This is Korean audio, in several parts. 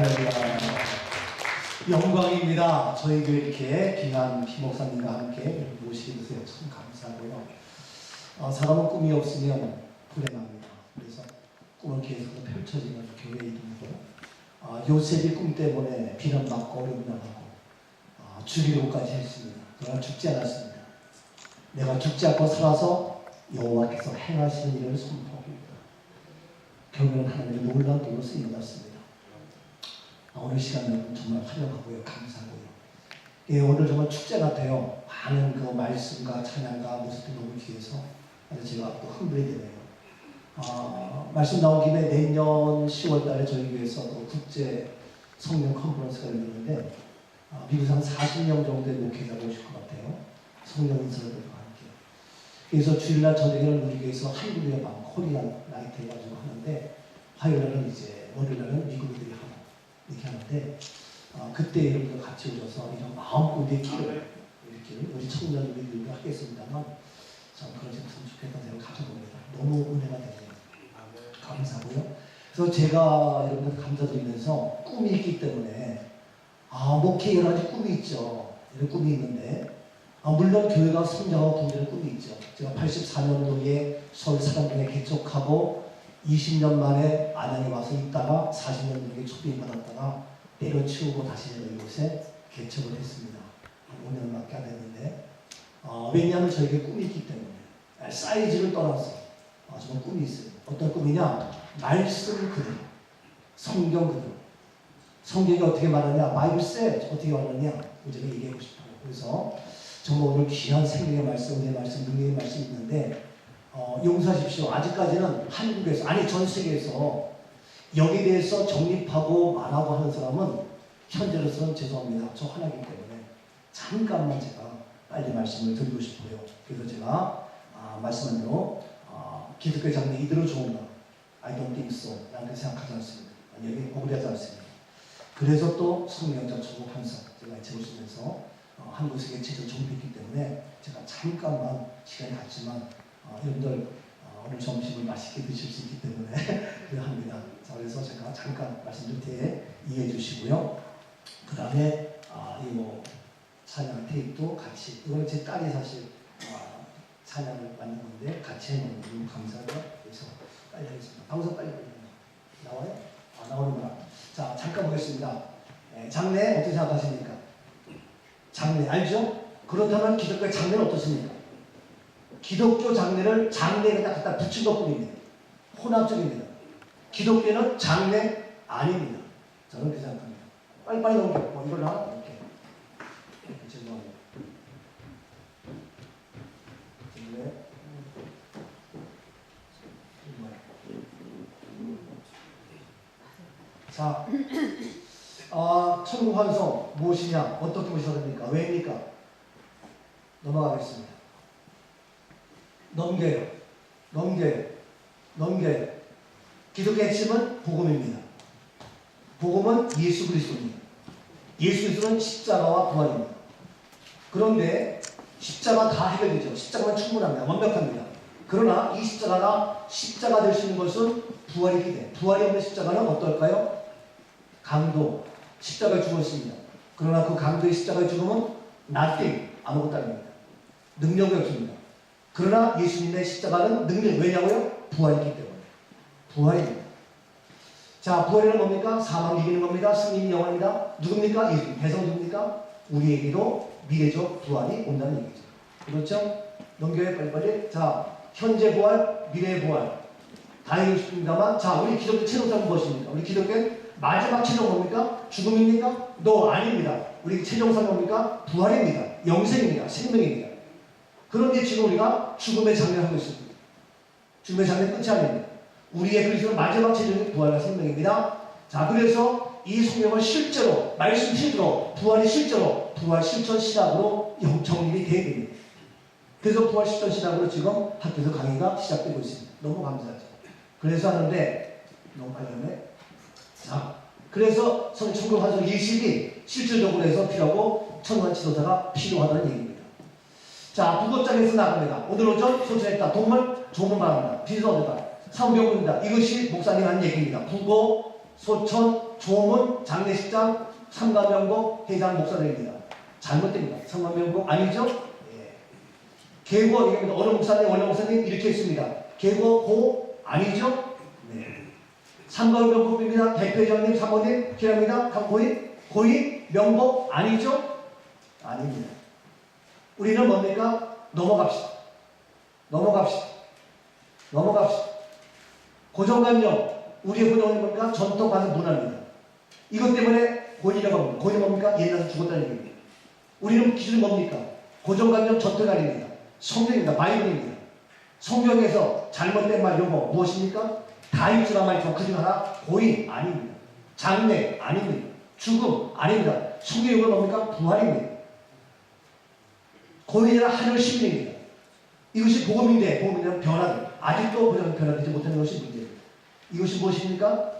할렐루야. 영광입니다. 저희 교회 이렇게 귀한 김목사님과 함께 모시게 돼서 참 감사하고요. 어, 사람은 꿈이 없으면 불행합니다. 그래서 꿈을 계속 펼쳐지는 교회 이름으로 어, 요셉이 꿈 때문에 비난 맞고 어려움 당하고 어, 죽이려고까지 했습니다. 그러나 죽지 않았습니다. 내가 죽지 않고 살아서 여호와께서 행하시는 일을 선포합니다. 결국은 하나님의 놀라운 도로 쓰임받았습니다. 아, 오늘 시간은 정말 환영하고요. 감사하고요. 예, 오늘 정말 축제 같아요. 많은 그 말씀과 찬양과 모습이 너무 귀해서 제가 또 흥분이 되네요. 아, 말씀 나온 김에 내년 10월 달에 저희 교회에서 또 국제 성령 컨퍼런스가 열리는데 아, 미국에서 한 40명 정도의 목회자가 오실 것 같아요. 성령 인사들과 함께. 그래서 주일날 저녁에는 우리 교회에서 한국의 밤 코리안 나이트 해가지고 하는데 화요일날은 이제 월요일날은 미국들이 하고 이렇게 하는데 어, 그때 여러분들 같이 오셔서 이런 마음고기의 길을 이렇게 우리 청년 우리들과 하겠습니다만 참 그러지 않으면 좋겠다는 생각을 가져봅니다. 너무 은혜가 되네요. 감사하고요. 그래서 제가 여러분들 감사드리면서 꿈이 있기 때문에 아 목회 여러 가지 꿈이 있죠. 이런 꿈이 있는데 아, 물론 교회가 성장하고 경제는 꿈이 있죠. 제가 84년도에 서울 사랑동에 개척하고 20년 만에 안양에 와서 있다가 40년 넘게 초빙 받았다가 때려치우고 다시 제가 이곳에 개척을 했습니다. 한 5년밖에 안 됐는데 어, 왜냐하면 저에게 꿈이 있기 때문에 아, 사이즈를 떠나서 어, 정말 꿈이 있어요. 어떤 꿈이냐? 말씀 그대로 성경 그대로 성경이 어떻게 말하냐? said 어떻게 말하냐? 제가 얘기하고 싶어요. 그래서 정말 오늘 귀한 생명의 말씀, 은혜의 말씀, 능력의 말씀이 있는데 어, 용서하십시오. 아직까지는 한국에서 아니 전 세계에서 여기에 대해서 정립하고 말하고 하는 사람은 현재로서는 죄송합니다. 저 하나이기 때문에 잠깐만 제가 빨리 말씀을 드리고 싶어요. 그래서 제가 아, 말씀한 대로 아, 기독교 장르 이대로 좋은가? I don't think so. 라는 생각하지 않습니다. 여기 고려하지 않습니다. 그래서 또 성령자 전국 한사 제가 재보시면서 어, 한국 세계 최초 정비했기 때문에 제가 잠깐만 시간이 갔지만 어, 여러분들 어, 오늘 점심을 맛있게 드실 수 있기 때문에 그래 합니다. 자, 그래서 제가 잠깐 말씀드릴 때 이해해 주시고요. 그 다음에 아, 이뭐 찬양 테이프도 같이 이거는 제 딸이 사실 아, 찬양을 만든 건데 같이 해놓은 너무 감사하고 그래서 빨리 하겠습니다. 방송 빨리 빨리 나와요? 아 나오는구나. 자 잠깐 보겠습니다. 예, 장례 어떻게 생각하십니까? 장례 알죠? 그렇다면 기독교의 장례는 어떻습니까? 기독교 장례를 장례에 딱 갖다 붙인 것 뿐입니다. 혼합적입니다. 기독교는 장례 아닙니다. 저는 그렇게 생각합니다. 빨리빨리 넘겨. 뭐 이걸? 이렇게. 이렇게 죄송합니다. 장례. 자, 아, 천국 환송 무엇이냐? 어떻게 보셔야 됩니까? 왜입니까? 넘어가겠습니다. 넘겨요. 넘겨요. 넘겨요. 기독교의 핵심은 복음입니다. 복음은 예수 그리스도입니다. 예수 그리스도는 십자가와 부활입니다. 그런데 십자가 다 해결되죠. 십자가만 충분합니다. 완벽합니다. 그러나 이 십자가가 십자가 될 수 있는 것은 부활이기 때문에 부활이 없는 십자가는 어떨까요? 강도, 십자가에 죽었습니다. 그러나 그 강도의 십자가의 죽음은 nothing, 아무것도 아닙니다. 능력이 없습니다. 그러나 예수님의 십자가는 능력, 왜냐고요? 부활이기 때문에. 부활입니다. 자, 부활이란 뭡니까? 사망 이기는 겁니다. 승리는 영원입니다. 누굽니까? 예수님. 배성 누굽니까? 우리에게도 미래적 부활이 온다는 얘기죠. 그렇죠? 넘겨요, 빨리빨리. 자, 현재 부활, 미래 부활. 다 얘기하고 싶습니다만, 자, 우리 기독교 최종사는 무엇입니까? 우리 기독교는 마지막 최종 뭡니까? 죽음입니까? 너 아닙니다. 우리 최종사는 뭡니까? 부활입니다. 영생입니다. 생명입니다. 그런데 지금 우리가 죽음의 장면을 하고 있습니다. 죽음의 장면 끝이 아닙니다. 우리의 그리스도는 마지막 최종의 부활과 생명입니다. 자, 그래서 이 성경을 실제로, 말씀 실제로, 부활이 실제로, 부활 실천 신학으로 영- 정립이 되어야 됩니다. 그래서 부활 실천 신학으로 지금 학교에서 강의가 시작되고 있습니다. 너무 감사하죠. 그래서 하는데, 너무 빨리 했네. 자, 그래서 성천국 환송 20이 실질적으로 해서 필요하고 천만 지도자가 필요하다는 얘기입니다. 자, 부것장에서 나갑니다. 오늘 오전 소천했다. 동물 좋은 바랍니다. 비서입니다. 사무경입니다. 이것이 목사님 한 얘기입니다. 부고, 소천, 조문 장례식장 삼관명복 회장 목사들입니다. 잘못됩니다. 삼관명복 아니죠? 예. 계고 얘기합니다. 어느 목사님, 어느 목사님 이렇게 했습니다. 계고 고 아니죠? 네. 삼관명복입니다. 대표장님, 사모님, 기랍니다. 고인, 고인, 명복 아니죠? 아닙니다. 우리는 뭡니까? 넘어갑시다. 넘어갑시다. 넘어갑시다. 고정관념, 우리의 고정관념 뭡니까? 전통 관습 문화입니다. 이것 때문에 고인이라고 합니다. 고인이 뭡니까? 옛날에 죽었다는 얘기입니다. 우리는 기준이 뭡니까? 고정관념 전통이 아닙니다. 성경입니다. 바이블입니다. 성경에서 잘못된 말 요거 무엇입니까? 다윗주란 말이 그중 하나 고인 아닙니다. 장례 아닙니다. 죽음 아닙니다. 성경 용어 뭡니까? 부활입니다. 고인이라 하늘 심리입니다. 이것이 복음인데 복음이란 변화들 아직도 변화되지 못하는 것이 문제입니다. 이것이 무엇입니까?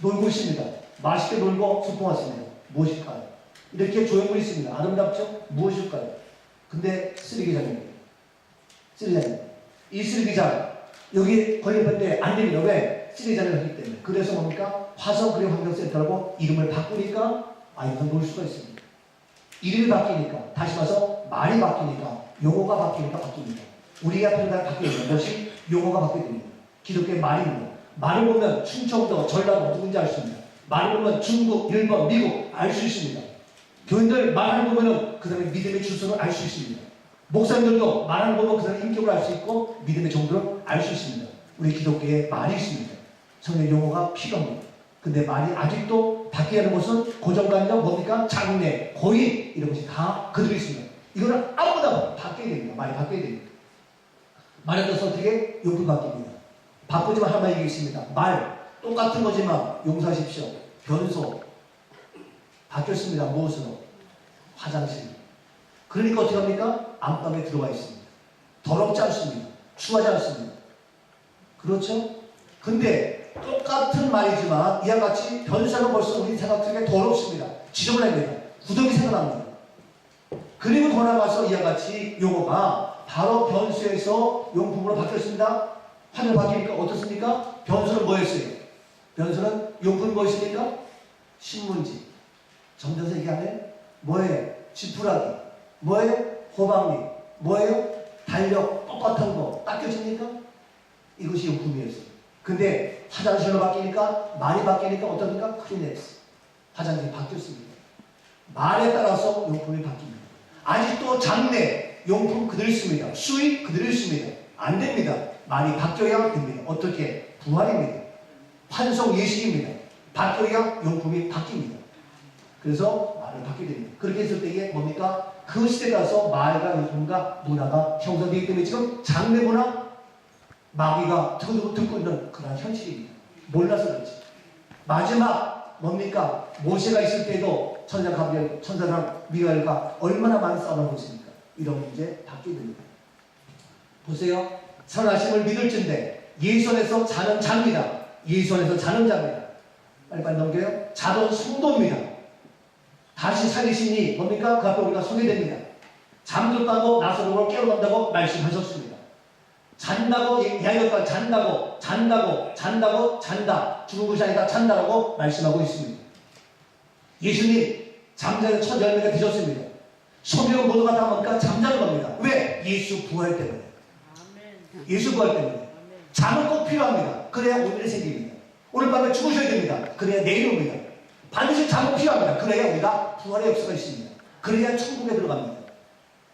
놀고 있습니다. 맛있게 놀고 소풍 왔습니다. 무엇일까요? 이렇게 조형물이 있습니다. 아름답죠? 무엇일까요? 근데 쓰레기장입니다. 쓰레기장. 이 쓰레기장 여기 걸려봤는데 안 됩니다. 왜? 쓰레기장을 하기 때문에. 그래서 뭡니까? 화성 그림 환경센터라고 이름을 바꾸니까 아이가 놀 수가 있습니다. 이름이 바뀌니까 다시 말해서 말이 바뀌니까 용어가 바뀌니까 바뀝니다. 우리가 평생 바뀌는 것이 용어가 바뀌게 됩니다. 기독교의 말입니다. 말을 보면 충청도, 전라도 누군지 알 수 있습니다. 말을 보면 중국, 일본, 미국 알 수 있습니다. 교인들 말을 보면 그 사람의 믿음의 주소를 알 수 있습니다. 목사님들도 말을 보면 그 사람의 인격을 알 수 있고 믿음의 정도를 알 수 있습니다. 우리 기독교에 말이 있습니다. 성의 용어가 필요합니다. 근데 말이 아직도 바뀌게 하는 것은 고정관념 뭡니까? 장래, 고인 이런 것이 다 그대로 있습니다. 이거는 아무나 바뀌어야 됩니다. 말이 바뀌어야 됩니다. 말에 따라서 어떻게 용품 바뀝니다. 바꾸지만 할 말이 있습니다. 말 똑같은 거지만 용서하십시오. 변소 바뀌었습니다. 무엇으로? 화장실. 그러니까 어떻게 합니까? 안방에 들어와 있습니다. 더럽지 않습니다. 추하지 않습니다. 그렇죠? 근데 똑같은 말이지만 이와 같이 변사는 벌써 우리 생각 속에 더럽습니다. 지저분합니다. 구덩이 생각납니다. 그리고 더 나가서 이와 같이 용어가 바로 변수에서 용품으로 바뀌었습니다. 화면 바뀌니까 어떻습니까? 변수는 뭐였어요? 변수는 용품이 뭐였습니까? 신문지. 점점서 얘기하면 뭐예요? 지푸라기. 뭐예요? 호박잎. 뭐예요? 달력 똑같은 거 닦여집니까? 이것이 용품이었어요. 근데 화장실로 바뀌니까 말이 바뀌니까 어떻습니까? 크리넥스. 화장실이 바뀌었습니다. 말에 따라서 용품이 바뀝니다. 아직도 장래 용품 그대로 있습니다. 수익 그대로 있습니다. 안 됩니다. 말이 바뀌어야 됩니다. 어떻게? 부활입니다. 환송 예식입니다. 바뀌어야 용품이 바뀝니다. 그래서 말을 바뀌게 됩니다. 그렇게 했을 때에 뭡니까? 그 시대에 가서 말과 용품과 문화가 형성되기 때문에 지금 장래 문화 마귀가 듣고 있는 그런 현실입니다. 몰라서 그렇지. 마지막 뭡니까? 모세가 있을 때도 천사 가bri엘, 천사랑 미가엘과 얼마나 많은 싸움을 했습니까? 이런 문제 바뀌게 됩니다. 보세요. 선하심을 믿을진데 예선에서 자는 자입니다. 예선에서 자는 자입니다. 빨리빨리 넘겨요. 자던 성도입니다. 다시 살리시니 뭡니까? 그 앞에 우리가 소개됩니다. 잠들다고 나서로 깨어난다고 말씀하셨습니다. 잔다고 야이어가 잔다고 잔다고 잔다고 잔다 죽은 것이 아니라 잔다라고 말씀하고 있습니다. 예수님 잠자는 첫 열매가 되셨습니다. 소비용 모두가 다 뭡니까? 잠자는 겁니다. 왜? 예수 부활 때문에. 예수 부활 때문에. 잠은 꼭 필요합니다. 그래야 오늘이 생깁니다. 오늘 밤에 죽으셔야 됩니다. 그래야 내일 옵니다. 반드시 잠은 필요합니다. 그래야 우리가 부활의 역사가 있습니다. 그래야 천국에 들어갑니다.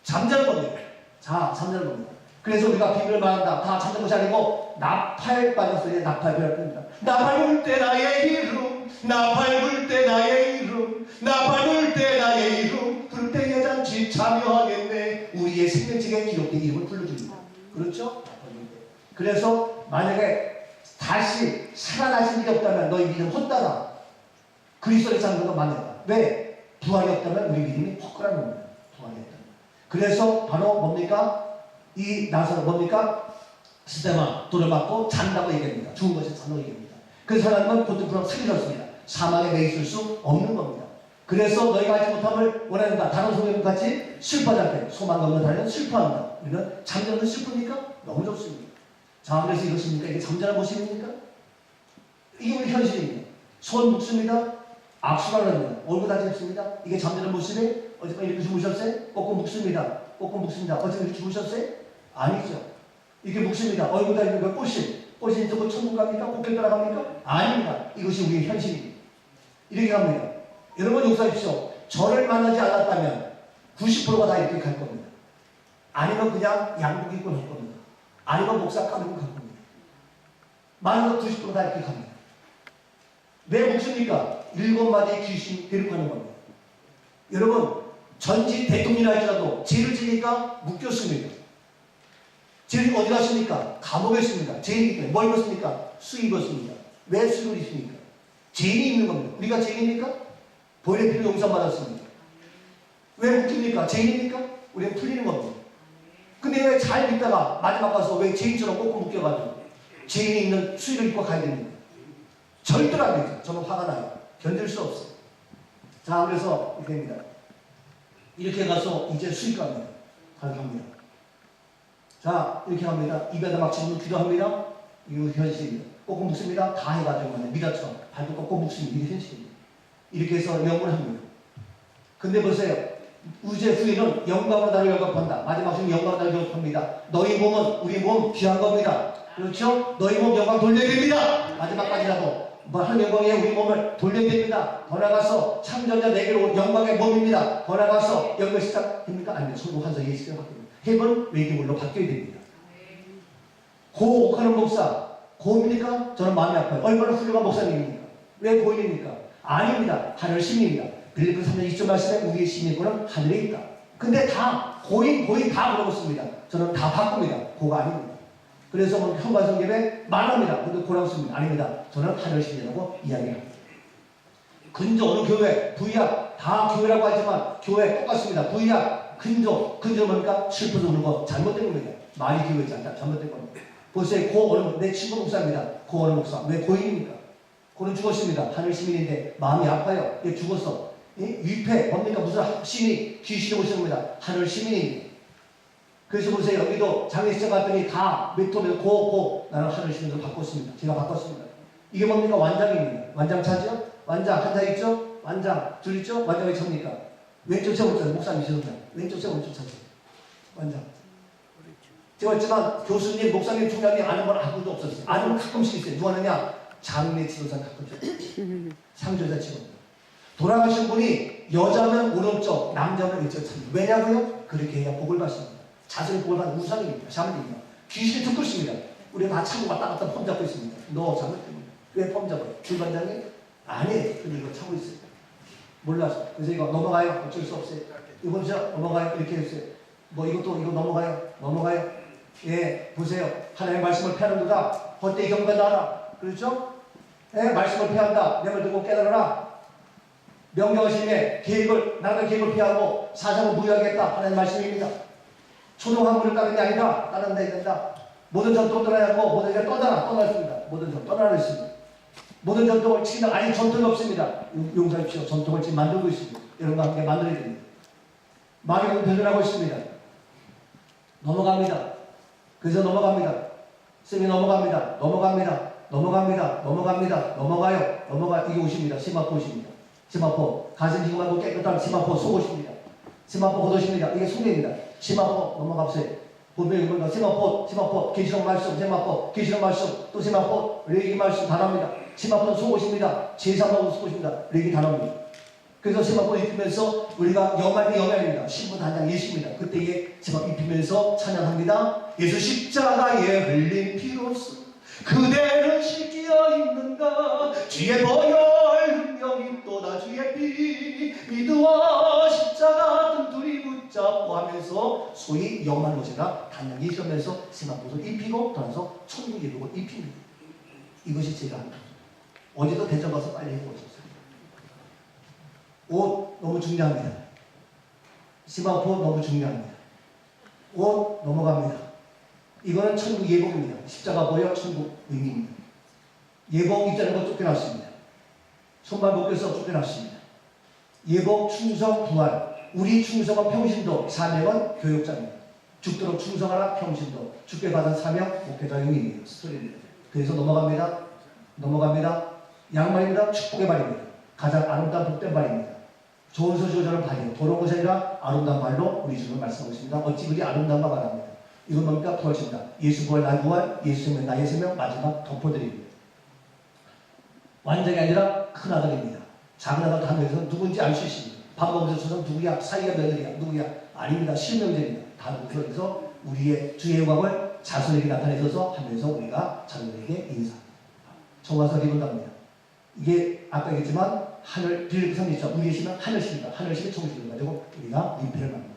잠자는 겁니다. 자, 잠자는 겁니다. 그래서 우리가 비밀을 말한다. 다 찾는 것이 아니고 나팔 빠졌을 때 나팔 배울 겁니다. 나팔 불 때 나의 이름 나팔 불 때 나의 이름 나팔 불 때 나의 이름 부를 때 여잔지 참여하겠네 우리의 생명책에 기록된 이름을 불러줍니다. 그렇죠? 그래서 만약에 다시 살아나신 일이 없다면 너희 믿음 헛다다. 그리스도의 장로가 만약다. 왜? 부활이 없다면 우리 믿음이 헛거라는 겁니다. 부활이 없다면. 그래서 바로 뭡니까? 이 나사로 뭡니까? 스테마 돌을 맞고 잔다고 얘기합니다. 죽은 것이 잔다고 얘기합니다. 그 사람은 고통으로 살려졌습니다. 사망에 매 있을 수 없는 겁니다. 그래서 너희가 하지 못함을 원한다. 다른 소리와 같이 슬퍼하지 않게 소망 없는 자는 슬퍼한다. 우리는 잠자는 슬픕니까? 너무 좋습니다. 자, 그래서 이것입니까? 이게 잠자는 모습입니까? 이게 우리 현실입니다. 손 묶습니다. 합니다. 얼굴 다 짚습니다. 이게 잠드는 모습에 어제까지 이렇게 주무셨어요? 꼭 묶습니다. 꼭 묶습니다. 어제 이렇게 주무셨어요? 아니죠. 이렇게 묶습니다. 얼굴 다 있는 거 꽃이 꽃이 저거 천국 갑니까? 꽃길 따라갑니까? 아닙니다. 이것이 우리의 현실입니다. 이렇게 합니다. 여러분 용서하십시오. 저를 만나지 않았다면 90%가 다 이렇게 갈 겁니다. 아니면 그냥 양복 입고 갈 겁니다. 아니면 목사 까르고 갈 겁니다. 많은 90%다 이렇게 갑니다. 왜 목습니까? 일곱 마디의 귀신 대륙하는 겁니다. 여러분, 전직 대통령이 할지라도 죄를 지니까 묶였습니다. 죄를 어디 갔습니까? 감옥에 있습니다. 죄인이기 때문에 뭘 입었습니까? 수 입었습니다. 왜 수를 입습니까? 죄인이 입는 겁니다. 우리가 죄인입니까? 보일의 피로 용서받았습니다. 왜 묶입니까? 죄인입니까? 우리는 풀리는 겁니다. 근데 왜 잘 믿다가 마지막 가서 왜 죄인처럼 꼭 묶여가지고 죄인이 있는 수의를 입고 가야 됩니까? 절대로 안 되죠. 저는 화가 나요. 견딜 수 없어요. 자, 그래서 이렇게 됩니다. 이렇게 가서 이제 수익 갑니다. 가격합니다. 자, 이렇게 합니다. 입에다 막 집으면 기도합니다. 이거 현실입니다. 꼭꼭 묵습니다. 다 해가지고 만약 미라처럼 발도 꼭꼭 묵습니다. 이게 현실입니다. 이렇게 해서 영을 합니다. 근데 보세요. 우제 후에는 영광으로 나를 영접한다. 마지막 중에 영광으로 나를 영접합니다. 너희 몸은 우리 몸 귀한 겁니다. 그렇죠? 너희 몸 영광 돌려야 됩니다. 마지막까지라도 뭐 하는 영광에 우리 몸을 돌려야 됩니다. 더 나가서 참전자 내게로 영광의 몸입니다. 더 나가서 영광 시작됩니까? 아니면 성도 환사 예수가 바뀝니다. 해본 외교물로 바뀌어야 됩니다. 고 옥하는 목사 고입니까? 저는 마음이 아파요. 얼마나 훌륭한 목사님입니까? 왜 고인입니까? 아닙니다. 하늘 시민입니다. 빌리프 3년 2절 말씀에 우리의 시민권은 하늘에 있다. 근데 다 고인 고인 다 물어봤습니다. 저는 다 바꿉니다. 고가 아닙니다. 그래서 뭐 현관성경에 말합니다. 근데 고라고 씁니다. 아닙니다. 저는 하늘 시민이라고 이야기합니다. 근저 어느 교회, 부약 다 교회라고 하지만 교회 똑같습니다. 부약, 근저 뭡니까? 슬퍼서 거 잘못된 겁니다. 말이 교회지 않다. 잘못된 겁니다. 보세요. 고 어느 내 친구 목사입니다. 고 어느 목사. 왜 고인입니까? 고는 죽었습니다. 하늘 시민인데 마음이 아파요. 얘 죽었어. 이? 위패 뭡니까? 무슨 신이 귀신이 오십니다. 하늘 시민입니다. 그래서 보세요. 여기도 장례식장 갔더니 다 메토면 고, 고. 나는 하늘 시민으로 바꿨습니다. 제가 바꿨습니다. 이게 뭡니까? 완장입니다. 완장 차죠? 완장 한자 있죠? 완장 둘 있죠? 완장이 찹니까? 왼쪽 차 오른쪽 목사님이시다. 왼쪽 차 오른쪽 차죠. 완장. 제가 했지만 교수님, 목사님, 총장님 아는 건 아무도 없었어요. 아는 건 가끔씩 있어요. 누가 하느냐? 장례 지도사 가끔씩. 상조자 직원. 돌아가신 분이 여자면 오른쪽, 남자면 왼쪽 차. 왜냐고요? 그렇게 해야 복을 받습니다. 자손이 복을 받는 우상입니다. 샤먼입니다. 귀신이 듣고 있습니다. 우리가 다 참고 왔다 갔다 폼 잡고 있습니다. 너 잘못됩니다. 왜폼 잡아요? 주반장이? 아니에요. 근데 이거 참고 있어요. 몰라서. 그래서 이거 넘어가요. 어쩔 수 없어요. 이거 진짜 넘어가요. 이렇게 해주세요. 뭐 이것도 이거 넘어가요. 넘어가요. 예, 보세요. 하나님의 말씀을 피하는 거다. 헛되이 경배하라. 그렇죠? 예, 말씀을 피한다. 내 말 듣고 깨달아라. 명령하심에 계획을, 나라의 계획을 피하고 사상을 무효하겠다. 하나님의 말씀입니다. 초동한물을 따르는 게 아니라 따른다 된다. 모든 전통 떠나야 하고 모든 게 떠나라. 떠났습니다. 모든 전통 떠나라 했습니다. 모든 전통을 지킨다. 아니 전통이 없습니다. 용- 용서하십시오. 전통을 지금 만들고 있습니다. 여러분과 함께 만들어야 됩니다. 마귀는 변변하고 있습니다. 넘어갑니다. 그래서 넘어갑니다. 쌤이 넘어갑니다. 넘어갑니다. 넘어갑니다. 넘어갑니다. 넘어가요. 넘어가 이게 옷입니다. 세마포 옷입니다. 세마포 가슴 지고 말고 깨끗한 세마포 속옷입니다. 세마포 겉옷입니다. 이게 속입니다. 세마포 넘어갑세요. 보면 이거 세마포 세마포 계시록 말씀 세마포 계시록 말씀 또 세마포 레기 말씀 단합니다. 세마포는 속옷입니다. 제사마포 속옷입니다. 레기 단합니다. 그래서 세마포 입히면서 우리가 영화의 영향입니다. 신분 단장 예수입니다. 그때에 세마포 입히면서 찬양합니다. 예수 십자가에 흘린 피로써 그대는 씻겨 있는가 주의 보혈 흥명이 또다 주의 피 믿음과 십자가 뜸둘이 붙잡고 하면서 소위 영만 옷이라 단양 예수하면서 세마포를 입히고 떠나서 천국 예복을 입힙니다. 이것이 제가 한 대전 가서 빨리 해보셨어요. 옷 너무 중요합니다. 시마포 너무 중요합니다. 옷 넘어갑니다. 이거는 천국 예복입니다. 십자가 보여 천국 의미입니다. 예복 입자는 거 쫓겨났습니다. 손발 벗겨서 쫓겨났습니다. 예복 충성 부활. 우리 충성은 평신도, 사명은 교육자입니다. 죽도록 충성하라 평신도. 죽게 받은 사명 목회자 의미입니다. 스토리입니다. 그래서 넘어갑니다. 넘어갑니다. 양말입니다. 축복의 발입니다. 가장 아름다운 복된 발입니다. 좋은 소식을 전하는 발이에요. 더러운 것이 아니라 아름다운 발로 우리 주님을 말씀하고 있습니다. 어찌 그리 아름다운 바 말합니다. 이건 뭡니까? 부활입니다. 예수 부활, 나의 부활, 예수 생명, 나의 생명, 마지막 덮어드립니다. 완전이 아니라 큰 아들입니다. 작은 아들 한 명에서 누군지 알 수 있습니다. 밥 먹으면서 저는 누구야? 사이가 며느리야? 누구야? 아닙니다. 실명제입니다. 다 누구에서 우리의 주의 영광을 자손에게 나타내셔서 하면서 우리가 자손에게 인사. 정화서 입은답니다. 이게 아까 얘기했지만 하늘 있죠. 우리 계시면 하늘십니다. 하늘십의 총식을 가지고 우리가 민폐를 만듭니다.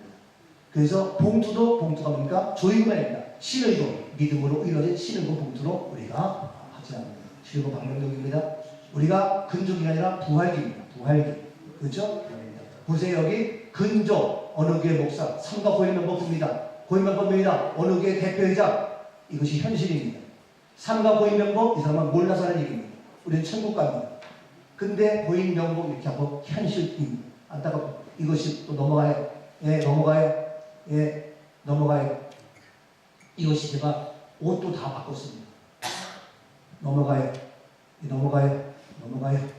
그래서 봉투도 봉투가 뭡니까? 조이구만입니다. 신의고 믿음으로 이루어진 신의고 봉투로 우리가 하지 않습니다. 신의고 방명록입니다. 우리가 근족이 아니라 부활기입니다. 부활기. 그렇죠? 보세요 여기 근조 어느 교회 목사 삼가 고인명복입니다. 고인명복입니다. 어느 교회 대표이자 이것이 현실입니다. 삼가 고인명복 이 사람은 몰라서 하는 얘기입니다. 우리는 천국 갑니다. 근데 고인명복 이렇게 하고 현실입니다. 안타깝고 이것이 또 넘어가요. 예 넘어가요. 예 넘어가요. 이것이 제가 옷도 다 바꿨습니다. 넘어가요. 예, 넘어가요. 넘어가요.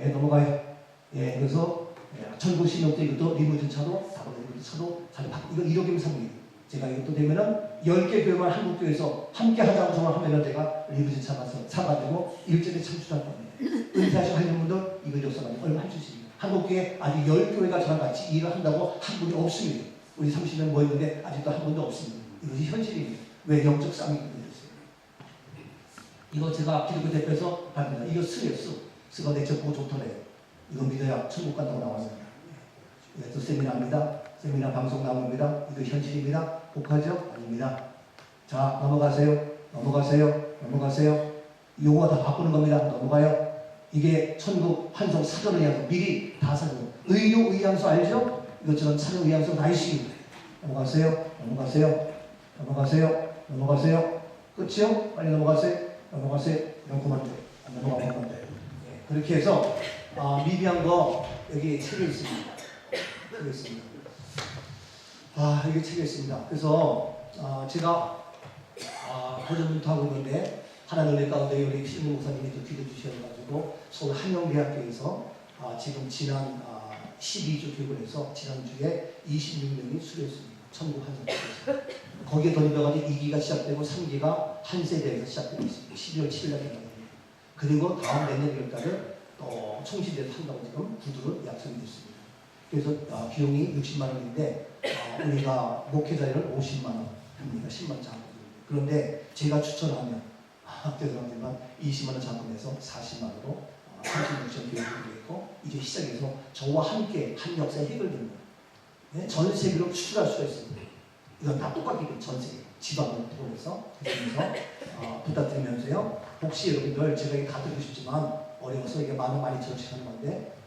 예 넘어가요. 예 그래서 예, 천국 신용 때 이것도 리무진 차도 다른 리무진 차도 잘 바, 이거 1호기면 3호기. 제가 이것도 되면은 10개 교회만 한국 교회에서 함께 하자고 정말 하면은 제가 차 가서 사가지고 일전에 참수할 겁니다. 은퇴하시고 하는 분들 이거 접수하면 얼마 해주십니다. 한국 교회 아직 10교회가 저랑 같이 일을 한다고 한 분이 없습니다. 우리 30년 모였는데 아직도 한 분도 없습니다. 이것이 현실입니다. 왜 영적 싸움이 끝났어요? 이거 제가 기독교 대표에서 받습니다. 이거 쓰예요, 쓰. 쓰가 내적 보고 좋더래요. 이거 믿어야 천국 간다고 나왔습니다. 이것도 세미나입니다. 세미나 방송 나옵니다. 이거 현실입니다. 복하죠? 아닙니다. 자, 넘어가세요. 넘어가세요. 넘어가세요. 요거 다 바꾸는 겁니다. 넘어가요. 이게 천국 환송 사전을 향해서 미리 다 사전. 의료 의향서 알죠? 이것처럼 사전 의향서 다 있습니다. 넘어가세요. 넘어가세요. 넘어가세요. 넘어가세요. 끝이요? 빨리 넘어가세요. 넘어가세요. 그만 돼. 안 넘어가면 안 돼. 예, 그렇게 해서 아, 미비한 거 여기 책에 있습니다. 책에 있습니다. 아, 이게 책에 있습니다. 그래서 아, 제가 아, 고전문도 하고 있는데 하나님 의 가운데 우리 신문 목사님이 또 기도 주셔가지고 서울 한영대학교에서 아, 지금 지난 아, 12주 교육을 해서 지난주에 26명이 수료했습니다. 천국 한성교에서 거기에 던져가지고 2기가 시작되고 3기가 한 세대에서 시작되고 있습니다. 12월 7일 날 됩니다. 그리고 다음 내년 1월달에 또 총시대에서 한다고 지금 구두를 약속이 됐습니다. 그래서 아, 비용이 60만 원인데 아, 우리가 목회자를 50만 원 합니다. 10만 원. 그런데 제가 추천하면 아, 죄송하지만 20만 원 자금에서 40만 원으로 아, 36천 교육을 했고 이제 시작해서 저와 함께 한 역사의 핵을 듣는 네? 전 세계로 추출할 수가 있습니다. 이건 다 똑같게 전 세계 지방을 통해서 그래서 어, 부탁드리면서요. 혹시 여러분들 제가 이게 다 드리고 싶지만 어려워서 이게 만 원, 많이 저축하는 건데 어,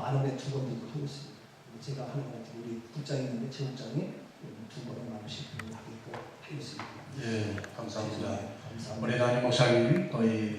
만 원에 두번 하고 있습니다. 제가 같은 우리 국장이 있는데 제 국장이 두 번에 만 원씩 하겠고 하겠습니다. 예, 감사합니다. 감사합니다. 우리 담임 목사님 또이